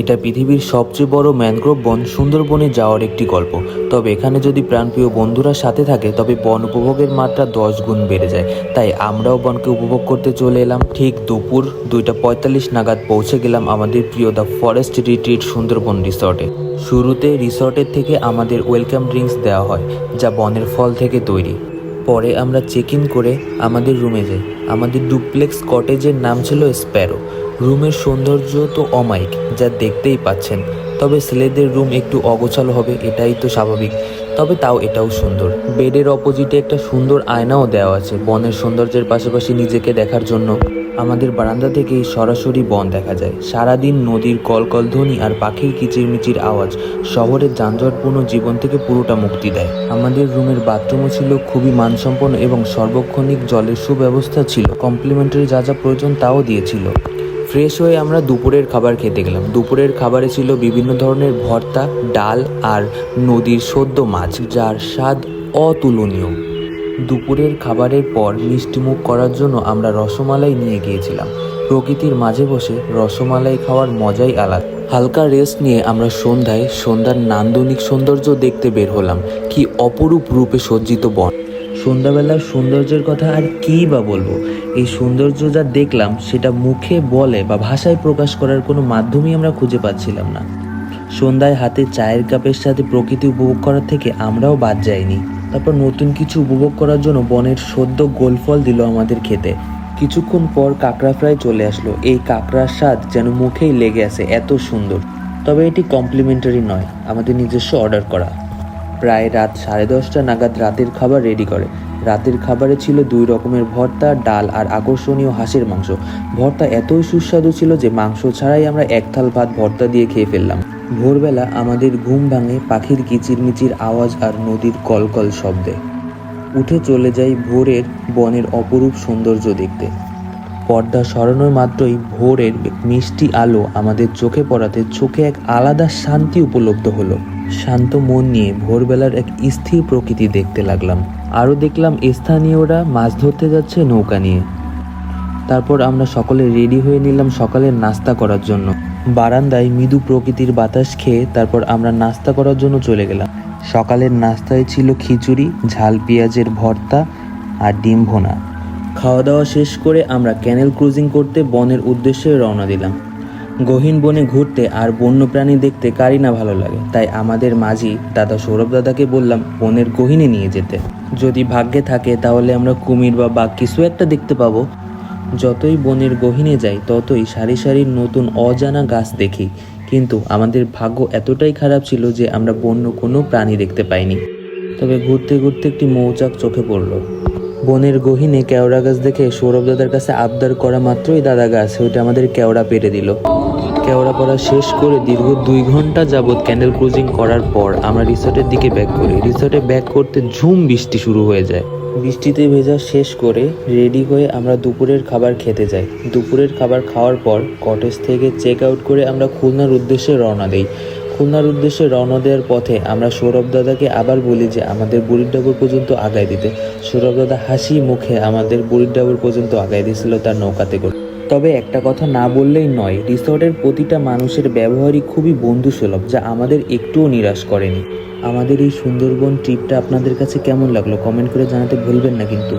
এটা পৃথিবীর সবচেয়ে বড় ম্যানগ্রোভ বন সুন্দরবনে যাওয়ার একটি গল্প। তবে এখানে যদি প্রাণপ্রিয় বন্ধুরা সাথে থাকে, তবে বন উপভোগের মাত্রা দশ গুণ বেড়ে যায়। তাই আমরাও বনকে উপভোগ করতে চলে এলাম। ঠিক দুপুর দুইটা পঁয়তাল্লিশ নাগাদ পৌঁছে গেলাম আমাদের প্রিয় দ্য ফরেস্ট রিট্রিট সুন্দরবন রিসর্টে। শুরুতে রিসর্টের থেকে আমাদের ওয়েলকাম ড্রিঙ্কস দেওয়া হয়, যা বনের ফল থেকে তৈরি। পরে আমরা চেক ইন করে আমাদের রুমে যাই। আমাদের ডুপ্লেক্স কটেজের নাম ছিল স্প্যারো রুমের সৌন্দর্য তো অমায়িক, যা দেখতেই পাচ্ছেন। তবে ছেলেদের রুম একটু অগোছালো হবে, এটাই তো স্বাভাবিক। তবে তাও এটাও সুন্দর। বেডের অপোজিটে একটা সুন্দর আয়নাও দেওয়া আছে। বনের সৌন্দর্যের পাশাপাশি নিজেকে দেখার জন্য। আমাদের বারান্দা থেকেই সরাসরি বন দেখা যায়। সারাদিন নদীর কলকল ধ্বনি আর পাখির কিচিরমিচির আওয়াজ শহরের যানজটপূর্ণ জীবন থেকে পুরোটা মুক্তি দেয়। আমাদের রুমের বাথরুমও ছিল খুবই মানসম্পন্ন এবং সর্বক্ষণিক জলের সুব্যবস্থা ছিল। কমপ্লিমেন্টারি যা যা প্রয়োজন তাও দিয়েছিল। ফ্রেশ হয়ে আমরা দুপুরের খাবার খেতে গেলাম। দুপুরের খাবারে ছিল বিভিন্ন ধরনের ভর্তা, ডাল আর নদীর সদ্য মাছ, যার স্বাদ অতুলনীয়। দুপুরের খাবারের পর মিষ্টিমুখ করার জন্য আমরা রসমালাই নিয়ে গিয়েছিলাম। প্রকৃতির মাঝে বসে রসমালাই খাওয়ার মজাই আলাদা। হালকা রেস্ট নিয়ে আমরা সন্ধ্যায় সন্ধ্যার নান্দনিক সৌন্দর্য দেখতে বের হলাম। কি অপরূপ রূপে সজ্জিত বন। সন্ধ্যাবেলার সৌন্দর্যের কথা আর কী বা বলব? এই সৌন্দর্য যা দেখলাম, সেটা মুখে বলে বা ভাষায় প্রকাশ করার কোনো মাধ্যমই আমরা খুঁজে পাচ্ছিলাম না। সন্ধ্যায় হাতে চায়ের কাপের সাথে প্রকৃতি উপভোগ করার থেকে আমরাও বাদ যাইনি। তারপর নতুন কিছু উপভোগ করার জন্য বনের সদ্য গোলফল দিল আমাদের খেতে। কিছুক্ষণ পর কাঁকড়া ফ্রাই চলে আসলো। এই কাঁকড়ার স্বাদ যেন মুখেই লেগে আছে এত সুন্দর। তবে এটি কমপ্লিমেন্টারি নয়, আমাদের নিজস্ব অর্ডার করা। প্রায় রাত সাড়ে দশটা নাগাদ রাতের খাবার রেডি করে। রাতের খাবারে ছিল দুই রকমের ভর্তা, ডাল আর আকর্ষণীয় হাঁসের মাংস। ভর্তা এতই সুস্বাদু ছিল যে মাংস ছাড়াই আমরা এক থাল ভাত ভর্তা দিয়ে খেয়ে ফেললাম। ভোরবেলা আমাদের ঘুম ভাঙে পাখির কিচিরমিচির আওয়াজ আর নদীর কলকল শব্দে। উঠে চলে যাই ভোরের বনের অপরূপ সৌন্দর্য দেখতে। পর্দা সরানোর মাত্রই ভোরের মিষ্টি আলো আমাদের চোখে পড়াতে চোখে এক আলাদা শান্তি উপলব্ধ হলো। শান্ত মন নিয়ে ভোরবেলার এক স্থির প্রকৃতি দেখতে লাগলাম। আরও দেখলাম স্থানীয়রা মাছ ধরতে যাচ্ছে নৌকা নিয়ে। তারপর আমরা সকলে রেডি হয়ে নিলাম সকালের নাস্তা করার জন্য। বারান্দায় মৃদু প্রকৃতির বাতাস খেয়ে তারপর আমরা নাস্তা করার জন্য চলে গেলাম। সকালের নাস্তায় ছিল খিচুড়ি, ঝাল পেঁয়াজের ভর্তা আর ডিম ভোনা। খাওয়া দাওয়া শেষ করে আমরা ক্যানেল ক্রুজিং করতে বনের উদ্দেশ্যে রওনা দিলাম। গহীন বনে ঘুরতে আর বন্যপ্রাণী দেখতে কারই না ভালো লাগে। তাই আমাদের মাঝি দাদা সৌরভ দাদাকে বললাম, বনের গহীনে নিয়ে যেতে। যদি ভাগ্যে থাকে তাহলে আমরা কুমির বা বাঘ কিছু একটা দেখতে পাবো। যতই বনের গহীনে যাই, ততই সারি সারি নতুন অজানা গাছ দেখি। কিন্তু আমাদের ভাগ্য এতটাই খারাপ ছিল যে আমরা বন্য কোনো প্রাণী দেখতে পাইনি। তবে ঘুরতে ঘুরতে একটি মৌচাক চোখে পড়ল। বনের গহীনে কেওড়া গাছ দেখে সৌরভ দাদার কাছে আবদার করা মাত্রই দাদা গাছ ওইটা আমাদের কেওড়া পেরে দিল। কেওড়া পড়া শেষ করে দীর্ঘ দুই ঘণ্টা যাবৎ ক্যান্ডেল ক্রুজিং করার পর আমরা রিসর্টের দিকে ব্যাক করি। রিসর্টে ব্যাক করতে ঝুম বৃষ্টি শুরু হয়ে যায়। বৃষ্টিতে ভেজা শেষ করে রেডি হয়ে আমরা দুপুরের খাবার খেতে যাই। দুপুরের খাবার খাওয়ার পর কটেজ থেকে চেক আউট করে আমরা খুলনার উদ্দেশ্যে রওনা দিই। খুলনার উদ্দেশ্যে রওনা দেওয়ার পথে আমরা সৌরভ দাদাকে আবার বলি যে, আমাদের বুড়ির ডাবর পর্যন্ত আগায় দিতে। সৌরভ দাদা হাসি মুখে আমাদের বুড়ির ডাবর পর্যন্ত আগায় দিয়েছিল তার নৌকাতে করে। তবে একটা কথা না বললেই নয় রিসর্টের প্রতিটা মানুষের ব্যবহারই খুবই বন্ধুসুলভ, যা আমাদের একটুও নিরাশ করেনি। আমাদের এই সুন্দরবন ট্রিপটা আপনাদের কাছে কেমন লাগল? কমেন্ট করে জানাতে ভুলবেন না কিন্তু।